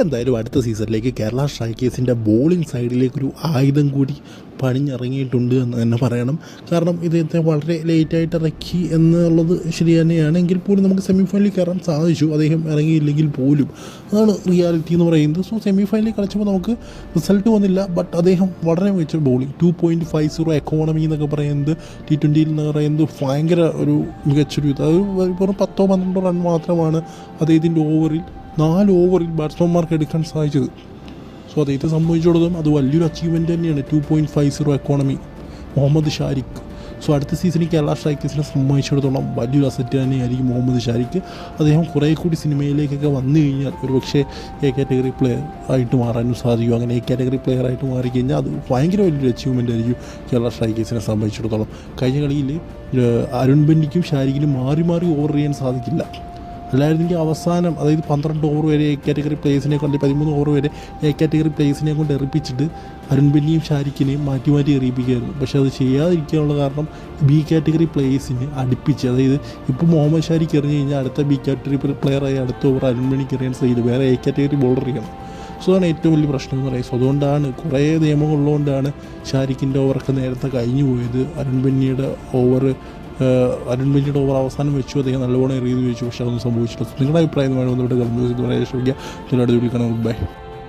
എന്തായാലും അടുത്ത സീസണിലേക്ക് കേരള സ്ട്രൈക്കേഴ്സിന്റെ ബോളിംഗ് സൈഡിലേക്ക് ഒരു ആയുധം കൂടി പണിഞ്ഞിറങ്ങിയിട്ടുണ്ട് എന്ന് തന്നെ പറയണം. കാരണം ഇദ്ദേഹത്തെ വളരെ ലേറ്റായിട്ട് ഇറക്കി എന്നുള്ളത് ശരി തന്നെയാണ്. എങ്കിൽ പോലും നമുക്ക് സെമി ഫൈനലിൽ കയറാൻ സാധിച്ചു. അദ്ദേഹം ഇറങ്ങിയില്ലെങ്കിൽ പോലും. അതാണ് റിയാലിറ്റി എന്ന് പറയുന്നത്. സോ സെമി ഫൈനലിൽ കളിച്ചപ്പോൾ നമുക്ക് റിസൾട്ട് വന്നില്ല. ബട്ട് അദ്ദേഹം വളരെ മികച്ച bowling two point five zero economy എന്നൊക്കെ പറയുന്നത് ടി ട്വന്റിയിൽ എന്ന് പറയുന്നത് ഭയങ്കര ഒരു മികച്ചൊരു ഇത്. അത് വെറും പത്തോ പന്ത്രണ്ടോ റൺ മാത്രമാണ് അദ്ദേഹത്തിന്റെ ഓവറിൽ നാല് ഓവറിൽ ബാറ്റ്സ്മാൻമാർക്ക് എടുക്കാൻ സാധിച്ചത്. സോ അദ്ദേഹത്തെ സംബന്ധിച്ചിടത്തോളം അത് വലിയൊരു അച്ചീവ്മെന്റ് തന്നെയാണ്. Two point five zero economy Muhammad Shariq. So അടുത്ത സീസണിൽ കേരള സ്ട്രൈക്കേഴ്സിനെ സംബന്ധിച്ചിടത്തോളം വലിയൊരു അസറ്റ് തന്നെയായിരിക്കും മുഹമ്മദ് ഷാരിഖ്. അദ്ദേഹം കുറേ കൂടി സിനിമയിലേക്കൊക്കെ വന്നു കഴിഞ്ഞാൽ ഒരു പക്ഷേ എ കാറ്റഗറി പ്ലെയർ ആയിട്ട് മാറാനും സാധിക്കും. അങ്ങനെ എ കാറ്റഗറി പ്ലെയർ ആയിട്ട് മാറിക്കഴിഞ്ഞാൽ അത് ഭയങ്കര വലിയൊരു അച്ചീവ്മെന്റ് ആയിരിക്കും കേരള സ്ട്രൈക്കേഴ്സിനെ സംബന്ധിച്ചിടത്തോളം. കഴിഞ്ഞ കളിയിൽ അരുൺ ബെന്നിക്കും ഷാരിഖിനും മാറി മാറി ഓവർ ചെയ്യാൻ സാധിക്കില്ല. അല്ലായിരുന്നെങ്കിൽ അവസാനം അതായത് പന്ത്രണ്ട് ഓവർ വരെ എ കാറ്റഗറി പ്ലേയേഴ്സിനെ കൊണ്ട് പതിമൂന്ന് ഓവർ വരെ എ കാറ്റഗറി പ്ലേയേഴ്സിനെ കൊണ്ട് എറിപ്പിച്ചിട്ട് അരുൺ ബെന്നിയും ഷാരിഖിനെയും മാറ്റി മാറ്റി എറിയിപ്പിക്കുകയായിരുന്നു. പക്ഷേ അത് ചെയ്യാതിരിക്കാനുള്ള കാരണം ബി കാറ്റഗറി പ്ലേയേഴ്സിന് അടുപ്പിച്ച് അതായത് ഇപ്പോൾ മുഹമ്മദ് ഷാരിഖ് എറിഞ്ഞു കഴിഞ്ഞാൽ അടുത്ത ബി കാറ്റഗറി പ്ലെയറായി അടുത്ത ഓവർ അരുൺ ബെന്നിക്ക് എറിയാൻ സാധിക്കില്ല വേറെ എ കാറ്റഗറി ബോളർ ചെയ്യണം. സോ അതാണ് ഏറ്റവും വലിയ പ്രശ്നം എന്ന് പറയുന്നത്. സോ അതുകൊണ്ടാണ് കുറേ നിയമങ്ങളുള്ളതുകൊണ്ടാണ് ഷാരിഖിന്റെ ഓവറൊക്കെ നേരത്തെ കഴിഞ്ഞു പോയത്. അരുൺ ബെന്നിയുടെ ഓവർ അരുൺ ബെന്നിയുടെ ഓവർ അവസാനം വെച്ചു അദ്ദേഹം നല്ലവണ്ണം എറിയുന്നു ചോദിച്ചു പക്ഷേ അതൊന്നും സംഭവിച്ചില്ല നിങ്ങളുടെ അഭിപ്രായം വേണമെന്ന് ഇവിടെ ഗവൺമെന്റ് ശ്രമിക്കുക. ചില അടുത്ത് വിളിക്കണം ബൈ.